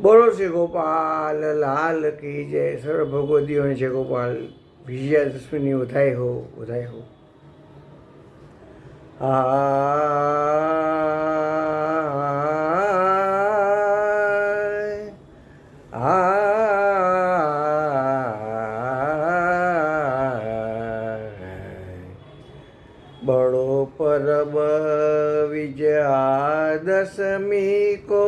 બોલો શ્રી ગોપાલ, લાલ કી જય. સર્વ ભગવદીઓને છે ગોપાલ, વિજયા વધાય હો વધાય હો. બડો પરબ વિજયા દશમી કો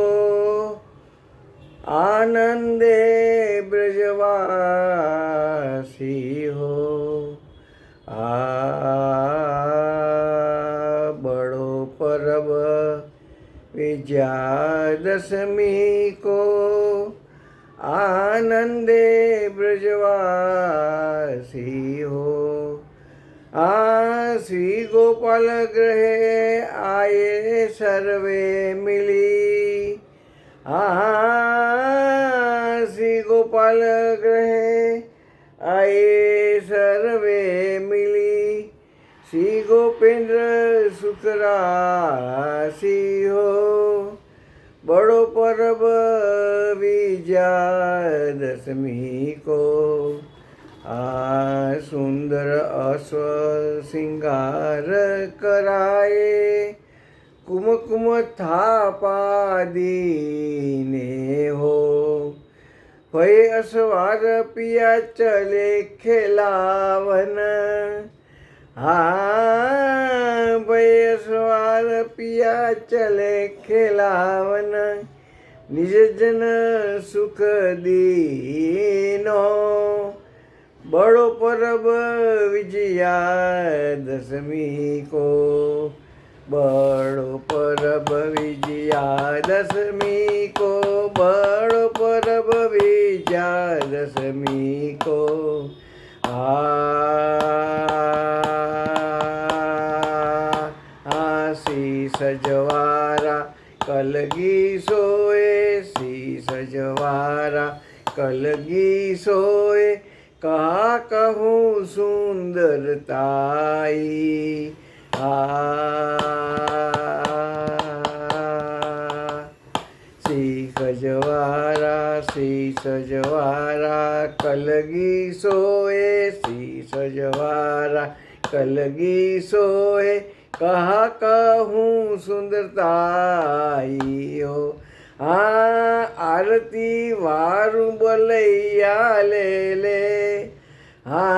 आनंदे ब्रजवासी हो। आ बड़ो परब विजयादशमी को। आनंदे ब्रजवासी हो। आ श्री गोपाल ग्रहे आए सर्वे मिली। आ गोपाल ग्रहे, आए सर्वे मिली। श्री गोपेंद्र सुखराशि हो। बड़ो पर्व विजयादशमी को। आ सुंदर अश्व सिंगार कराए। कुमकुम थापा दीने हो। भय असवार पिया चले खेलावन। हाँ भय असवार पिया चले खेलावन। निज जन सुख दीनो। बड़ो परब विजयादशमी को। बड़ो परब विजयादशमी को। बड़ो शीस जवारा कलगी सोए सी जवारा कलगी सोए, कहा कहूँ सुंदर सुंदरताई आ सी जवारा शीस जवारा कलगी सोए सी जवारा कलगी सोए કહા કહું સુંદરતાઈઓ આ आरती वारू બોલૈયા ले ले હા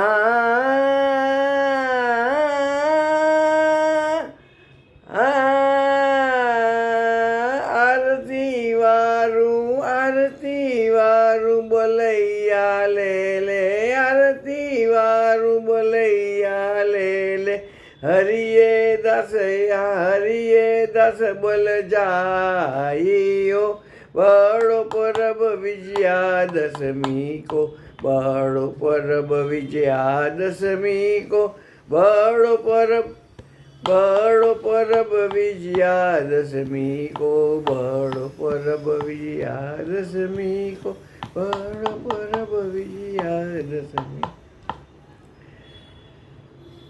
દસ હરિયે દસ બોલ જાઈઓ. બળો પરબ વિજયા દશમી કો બળો પરબ વિજયા દશમી કો બળો પરબ બળો પરબ વિજયા દશમી કો બળો પરબ વિજયા દશમી કો બળો પરબ વિજયા દશમી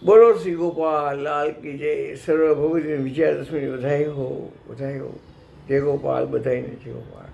બોલો શ્રી ગોપાલ લાલ કી જય સર્વ ભગવતી વિજયાદશમી બધાઈ હો બધાઈ હો જય ગોપાલ બધાઈને જય ગોપાલ